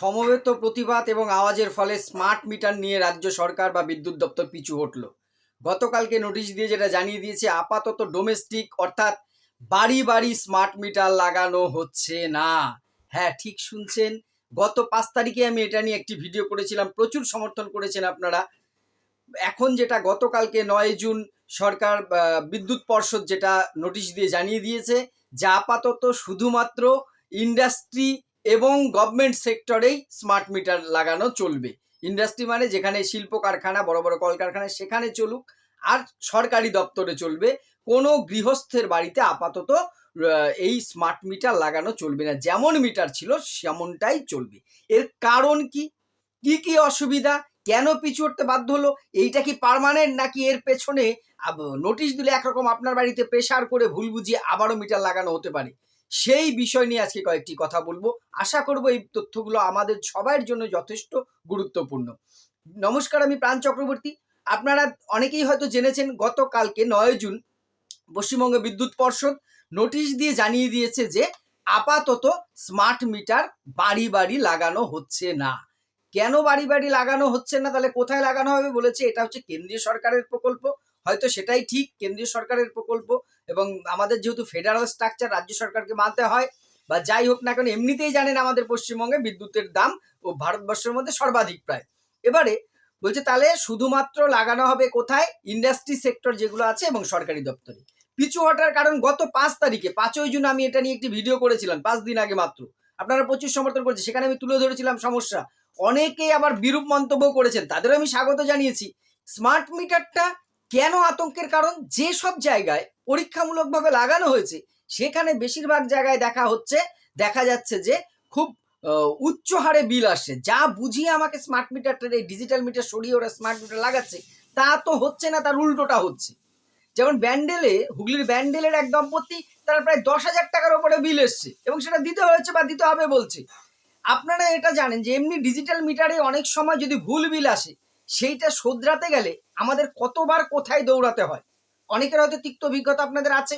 সমবেত প্রতিবাদ এবং আওয়াজের ফলে স্মার্ট মিটার নিয়ে রাজ্য সরকার বা বিদ্যুৎ দপ্তর পিছু হটল। গতকালকে নোটিশ দিয়ে যেটা জানিয়ে দিয়েছে, আপাতত ডোমেস্টিক অর্থাৎ বাড়ি বাড়ি স্মার্ট মিটার লাগানো হচ্ছে না। হ্যাঁ ঠিক শুনছেন। গত পাঁচ তারিখে আমি এটা নিয়ে একটি ভিডিও করেছিলাম, প্রচুর সমর্থন করেছেন আপনারা। এখন যেটা গতকালকে নয় জুন সরকার বিদ্যুৎ পর্ষদ যেটা নোটিশ দিয়ে জানিয়ে দিয়েছে, যে আপাতত শুধুমাত্র ইন্ডাস্ট্রি এবং গভর্নমেন্ট সেক্টরেই স্মার্ট মিটার লাগানো চলবে। ইন্ডাস্ট্রি মানে যেখানে শিল্প কারখানা বড় বড় কলকারখানা সেখানে চলুক, আর সরকারি দপ্তরে চলবে। কোনো গৃহস্থের বাড়িতে আপাতত এই স্মার্ট মিটার লাগানো চলবে না। যেমন মিটার ছিল, সেমনটাই চলবে। এর কারণ কি? কি কি অসুবিধা? কেন পিছু হটতে বাধ্য হলো? এইটা কি পার্মানেন্ট নাকি এর পেছনে নোটিশ দিলে একরকম আপনার বাড়িতে প্রেসার করে ভুল বুঝিয়ে আবারও মিটার লাগানো হতে পারে? সেই বিষয় নিয়ে আজকে কয়েকটি কথা বলব। আশা করব এই তথ্যগুলো আমাদের সবার জন্য যথেষ্ট গুরুত্বপূর্ণ। নমস্কার, আমি প্রাণ চক্রবর্তী। আপনারা অনেকেই হয়তো জেনেছেন, গতকালকে নয় জুন পশ্চিমবঙ্গ বিদ্যুৎ পর্ষদ নোটিশ দিয়ে জানিয়ে দিয়েছে যে আপাতত স্মার্ট মিটার বাড়ি বাড়ি লাগানো হচ্ছে না। কেন বাড়ি বাড়ি লাগানো হচ্ছে না? তাহলে কোথায় লাগানো হবে বলেছে? এটা হচ্ছে কেন্দ্রীয় সরকারের প্রকল্প। হয়তো সেটাই ঠিক, কেন্দ্রীয় সরকারের প্রকল্প। এবং আমাদের যেহেতু ফেডারাল স্ট্রাকচার রাজ্য সরকারকে মানতে হয়, বা যাই হোক না কেন, এমনিতেই জানেন আমাদের পশ্চিমবঙ্গে বিদ্যুতের দাম ও ভারতবর্ষের মধ্যে সর্বাধিক প্রায়। এবারে বলছে, তাহলে শুধুমাত্র লাগানো হবে কোথায়? ইন্ডাস্ট্রি সেক্টর যেগুলো আছে এবং সরকারি দপ্তরে পিছু হটার কারণ গত পাঁচ তারিখে, পাঁচই জুন আমি এটা নিয়ে একটি ভিডিও করেছিলাম, পাঁচ দিন আগে মাত্র। আপনারা প্রচুর সমর্থন করেছে সেখানে আমি তুলে ধরেছিলাম সমস্যা। অনেকেই আবার বিরূপ মন্তব্য করেছেন, তাদেরও আমি স্বাগত জানিয়েছি। স্মার্ট মিটারটা কেন আতঙ্কের কারণ? যে সব জায়গায় পরীক্ষামূলকভাবে লাগানো হয়েছে, সেখানে বেশিরভাগ জায়গায় দেখা হচ্ছে, দেখা যাচ্ছে যে খুব উচ্চ হারে বিল আসছে। যা বুঝিয়ে আমাকে স্মার্ট মিটারটা এই ডিজিটাল মিটার সরিয়ে ওরা স্মার্ট মিটার লাগাচ্ছে, তা তো হচ্ছে না, তার উল্টোটা হচ্ছে। যেমন ব্যান্ডেলে, হুগলির ব্যান্ডেলের এক দম্পতি, তারা প্রায় দশ হাজার টাকার ওপরে বিল এসছে, এবং সেটা দিতে হয়েছে বা দিতে হবে বলছে। আপনারা এটা জানেন যে এমনি ডিজিটাল মিটারে অনেক সময় যদি ভুল বিল আসে সেইটা শোধরাতে গেলে আমাদের কতবার কোথায় দৌড়াতে হয়? অনেকের হয়তো তিক্ত অভিজ্ঞতা আপনাদের আছে।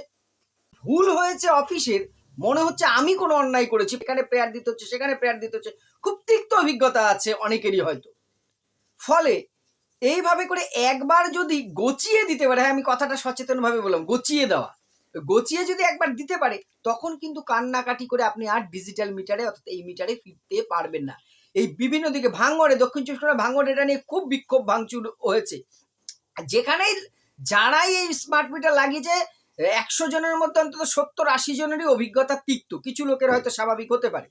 ভুল হয়েছে অফিসের, মনে হচ্ছে আমি কোনো অন্যায় করেছি এখানে প্রেয়ার দিতে হচ্ছে, সেখানে প্রেয়ার দিতে হচ্ছে, খুব তিক্ত অভিজ্ঞতা আছে অনেকেরই হয়তো। ফলে এইভাবে করে একবার যদি গচিয়ে দিতে পারে হ্যাঁ আমি কথাটা সচেতনভাবে বললাম গচিয়ে দেওয়া। গচিয়ে যদি একবার দিতে পারে, তখন কিন্তু কান্নাকাটি করে আপনি আর ডিজিটাল মিটারে অর্থাৎ এই মিটারে ফিরতে পারবেন না। এই বিভিন্ন দিকে ভাঙড়ে, দক্ষিণ চব্বিশ পরগনা ভাঙড়ে এটা নিয়ে খুব বিক্ষোভ ভাঙচুর হয়েছে। যেখানেই যারাই এই স্মার্ট মিটার লাগিয়েছে, একশো জনের মধ্যে অন্তত সত্তর আশি জনেরই অভিজ্ঞতা তিক্ত। কিছু লোকের হয়তো স্বাভাবিক হতে পারে।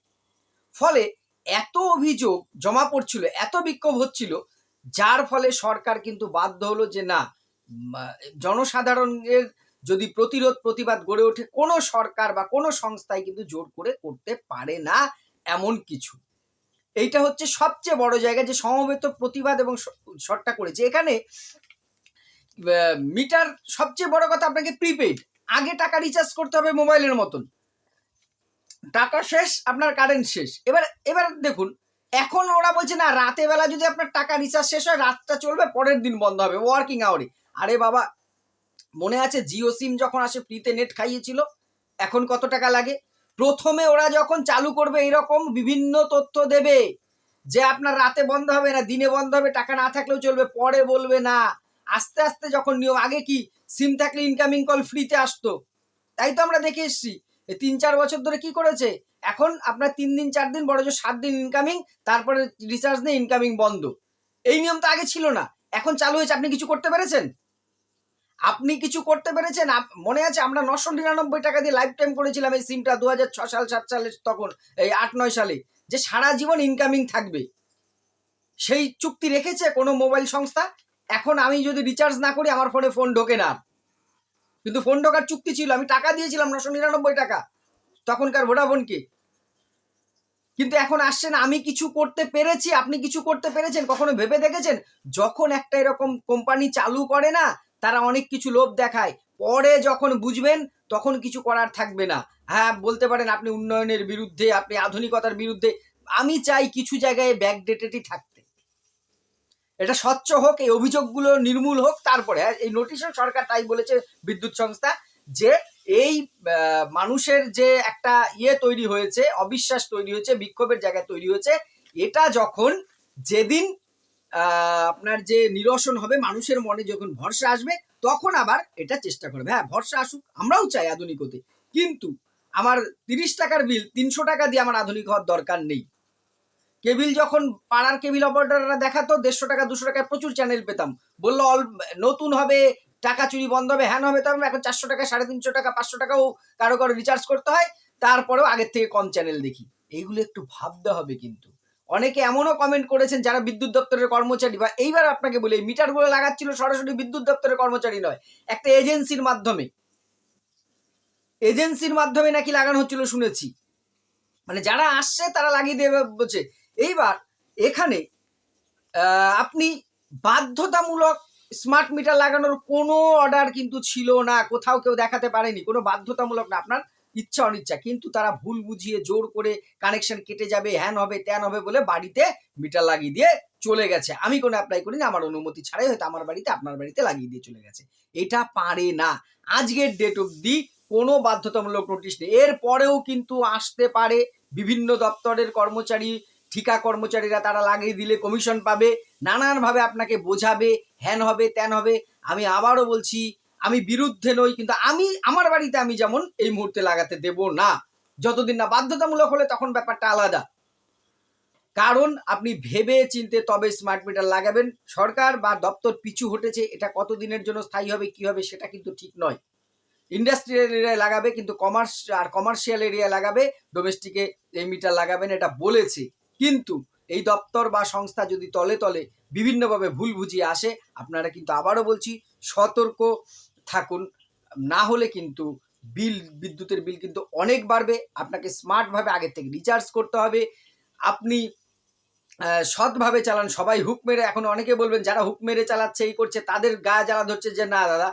ফলে এত অভিযোগ জমা পড়ছিল, এত বিক্ষোভ হচ্ছিল, যার ফলে সরকার কিন্তু বাধ্য হলো যে না জনসাধারণের যদি প্রতিরোধ, প্রতিবাদ গড়ে ওঠে, কোনো সরকার বা কোনো সংস্থায় কিন্তু জোর করে করতে পারে না, এমন কিছু। এইটা হচ্ছে সবচেয়ে বড় জায়গা যে সমবেত প্রতিবাদ এবং শর্টটা করেছে। এখানে মিটার সবচেয়ে বড় কথা আপনাকে প্রিপেইড। আগে টাকা রিচার্জ করতে হবে মোবাইলের মতন। টাকা শেষ, আপনার কারেন্ট শেষ। এবার এবার দেখুন, এখন ওরা বলছে, না, রাতে বেলা যদি আপনার টাকা রিচার্জ শেষ হয়, রাতটা চলবে, পরের দিন বন্ধ হবে ওয়ার্কিং আওয়ারে আরে বাবা, মনে আছে জিও সিম যখন আসে ফ্রিতে নেট খাইয়েছিল, এখন কত টাকা লাগে? প্রথমে ওরা যখন চালু করবে এরকম বিভিন্ন তথ্য দেবে, যে আপনার রাতে বন্ধ হবে না, দিনে বন্ধ হবে, টাকা না থাকলেও চলবে, পরে বলবে না। আস্তে আস্তে যখন নিয়ম, আগে কি সিম থাকলে ইনকামিং কল ফ্রিতে আসতো? তাই তো আমরা দেখে এসছি। তিন চার বছর ধরে কি করেছে? এখন আপনার তিন দিন, চার দিন বড় জোর সাত দিন ইনকামিং তারপরে রিচার্জ নেই ইনকামিং বন্ধ। এই নিয়ম তো আগে ছিল না। এখন চালু হয়েছে, আপনি কিছু করতে পেরেছেন? আপনি কিছু করতে পেরেছেন? মনে আছে আমরা নশো নিরানব্বই টাকা দিয়ে লাইফ টাইম করেছিলাম এই সিমটা দু হাজার ছ সাল, সাত সালে তখন, এই আট, নয় সালে, যে সারা জীবন ইনকামিং থাকবে। সেই চুক্তি রেখেছে কোনো মোবাইল সংস্থা? এখন আমি যদি রিচার্জ না করি, আমার ফোনে ফোন ঢোকে না। কিন্তু ফোন ঢোকার চুক্তি ছিল, আমি টাকা দিয়েছিলাম নশো নিরানব্বই টাকা, তখনকার ভোডাফোনকে কিন্তু এখন আসছে না, আমি কিছু করতে পেরেছি, আপনি কিছু করতে পেরেছেন, কখনো ভেবে দেখেছেন? যখন একটা এরকম কোম্পানি চালু করে না তারা অনেক কিছু লোভ দেখায়। পরে যখন বুঝবেন তখন কিছু করার থাকবে না। হ্যাঁ বলতে পারেন আপনি উন্নয়নের বিরুদ্ধে আপনি আধুনিকতার বিরুদ্ধে আমি চাই কিছু জায়গায় ব্যাকডেটেডই থাকতে। এটা স্বচ্ছ হোক এই অভিযোগগুলো নির্মূল হোক তারপরে হ্যাঁ, এই নোটিশে সরকার তাই বলেছে বিদ্যুৎ সংস্থা যে এই মানুষের যে একটা ইয়ে তৈরি হয়েছে অবিশ্বাস তৈরি হয়েছে বিক্ষোভের জায়গায় তৈরি হয়েছে এটা যখন যেদিন আপনার যে নিরসন হবে, মানুষের মনে যখন ভরসা আসবে, তখন আবার এটা চেষ্টা করবে। হ্যাঁ ভরসা আসুক, আমরাও চাই আধুনিক হতে। কিন্তু আমার তিরিশ টাকার বিল তিনশো টাকা দিয়ে আমার আধুনিক হওয়ার দরকার নেই। কেবিল যখন পাড়ার কেবিল অপারেটররা দেখাতো, দেড়শো টাকা, দুশো টাকায় প্রচুর চ্যানেল পেতাম। বলল, অল, নতুন হবে, টাকা চুরি বন্ধ হবে, হ্যান হবে, তবে এখন চারশো টাকা, সাড়ে তিনশো টাকা, পাঁচশো টাকাও কারও কারও রিচার্জ করতে হয়। তারপরেও আগের থেকে কম চ্যানেল দেখি। এইগুলো একটু ভাবতে হবে কিন্তু। অনেকে এমনও কমেন্ট করেছেন যারা বিদ্যুৎ দপ্তরের কর্মচারী বা এইবার আপনাকে বলি, এই মিটারগুলো লাগাচ্ছিল সরাসরি বিদ্যুৎ দপ্তরের কর্মচারী নয়, একটা এজেন্সির মাধ্যমে। এজেন্সির মাধ্যমে নাকি লাগানো হচ্ছিল শুনেছি। মানে যারা আসছে তারা লাগিয়ে দেবে বলছে। এইবার এখানে আপনি বাধ্যতামূলক স্মার্ট মিটার লাগানোর কোনো অর্ডার কিন্তু ছিল না, কোথাও কেউ দেখাতে পারেনি, কোনো বাধ্যতামূলক না। আপনার ইচ্ছা অনিচ্ছা। কিন্তু তারা ভুল বুঝিয়ে জোর করে কানেকশন কেটে যাবে, হ্যান হবে, ত্যান হবে বলে বাড়িতে মিটার লাগিয়ে দিয়ে চলে গেছে। আমি কোনো অ্যাপ্লাই করিনি, আমার অনুমতি ছাড়াই হয়তো আমার বাড়িতে, আপনার বাড়িতে লাগিয়ে দিয়ে চলে গেছে। এটা পারে না। আজকের ডেট অবধি কোনো বাধ্যতামূলক নোটিশ নেই। এর পরেও কিন্তু আসতে পারে। বিভিন্ন দপ্তরের কর্মচারী, ঠিকা কর্মচারীরা তারা লাগিয়ে দিলে কমিশন পাবে। নানানভাবে আপনাকে বোঝাবে, হ্যান হবে, ত্যান হবে। আমি আবারও বলছি আমি বিরুদ্ধে নই, কিন্তু আমি, আমার বাড়িতে আমি যেমন এই মুহূর্তে লাগাতে দেব না, যতদিন না বাধ্যতামূলক হলে তখন ব্যাপারটা আলাদা। কারণ আপনি ভেবে চিনতে তবে স্মার্ট মিটার লাগাবেন, সরকার বা দপ্তর পিছু হটেছে, এটা কতদিনের জন্য স্থায়ী হবে, কি হবে সেটা কিন্তু ঠিক নয়। ইন্ডাস্ট্রিয়াল এরিয়ায় লাগাবে, কিন্তু কমার্স আর কমার্শিয়াল এরিয়ায় লাগাবে ডোমেস্টিকে এই মিটার লাগাবেন, এটা বলেছে। কিন্তু এই দপ্তর বা সংস্থা যদি তলে তলে বিভিন্নভাবে ভুল বুঝিয়ে আসে, আপনারা কিন্তু আবারও বলছি, সতর্ক থাকুন। না হলে কিন্তু বিল, বিদ্যুতের বিল কিন্তু অনেক বাড়বে। আপনাকে স্মার্টভাবে আগের থেকে রিচার্জ করতে হবে। আপনি সৎভাবে চালান, সবাই হুক মেরে, এখন অনেকে বলবেন, যারা হুক মেরে চালাচ্ছে, এই করছে, তাদের গা জ্বালা ধরছে যে, না, দাদা,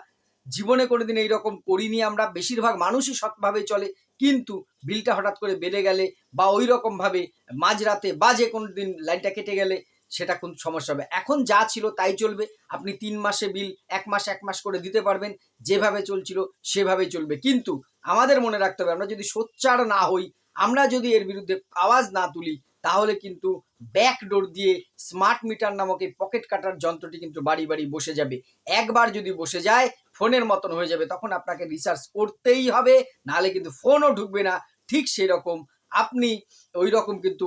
জীবনে কোনোদিন এইরকম করিনি আমরা। বেশিরভাগ মানুষই সৎভাবে চলে, কিন্তু বিলটা হঠাৎ করে বেড়ে গেলে বা ওই রকমভাবে মাঝরাতে বা যে কোনো দিন লাইনটা কেটে গেলে সেটা কোন সমস্যা হবে। এখন যা ছিল তাই চলবে। আপনি তিন মাসে বিল, এক মাস এক মাস করে দিতে পারবেন। যেভাবে চলছিল সেভাবে চলবে। কিন্তু আমাদের মনে রাখতে হবে, আমরা যদি সোচ্চার না হই, আমরা যদি এর বিরুদ্ধে আওয়াজ না তুলি, তাহলে কিন্তু ব্যাকডোর দিয়ে স্মার্ট মিটার নামক এই পকেট কাটার যন্ত্রটি কিন্তু বাড়ি বাড়ি বসে যাবে। একবার যদি বসে যায়, ফোনের মতন হয়ে যাবে, তখন আপনাকে রিচার্জ করতেই হবে, নাহলে কিন্তু ফোনও ঢুকবে না। ঠিক সেই রকম আপনি ওই রকম কিন্তু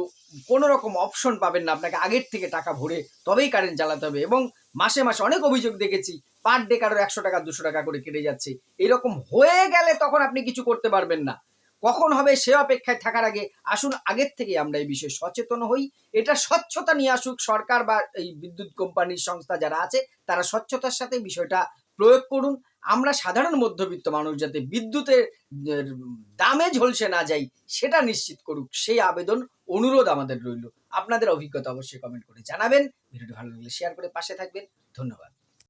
কোনো রকম অপশন পাবেন না। আপনাকে আগের থেকে টাকা ভরে তবেই কারেন্ট চালাতে হবে এবং মাসে মাসে অনেক অভিযোগ দেখেছি পার ডে কারোর একশো টাকা, দুশো টাকা করে কেটে যাচ্ছে। এরকম হয়ে গেলে তখন আপনি কিছু করতে পারবেন না। কখন হবে সে অপেক্ষায় থাকার আগে আসুন, আগের থেকে আমরা এই বিষয়ে সচেতন হই। এটা স্বচ্ছতা নিয়ে আসুক সরকার বা এই বিদ্যুৎ কোম্পানির সংস্থা যারা আছে, তারা স্বচ্ছতার সাথে বিষয়টা প্রয়োগ করুন। আমরা সাধারণ মধ্যবিত্ত মানুষ যাতে বিদ্যুতের দামে ঝলসে না যাই, সেটা নিশ্চিত করুক। সেই আবেদন, অনুরোধ আমাদের রইল। আপনাদের অভিজ্ঞতা অবশ্যই কমেন্ট করে জানাবেন। ভিডিওটি ভালো লাগলে শেয়ার করে পাশে থাকবেন। ধন্যবাদ।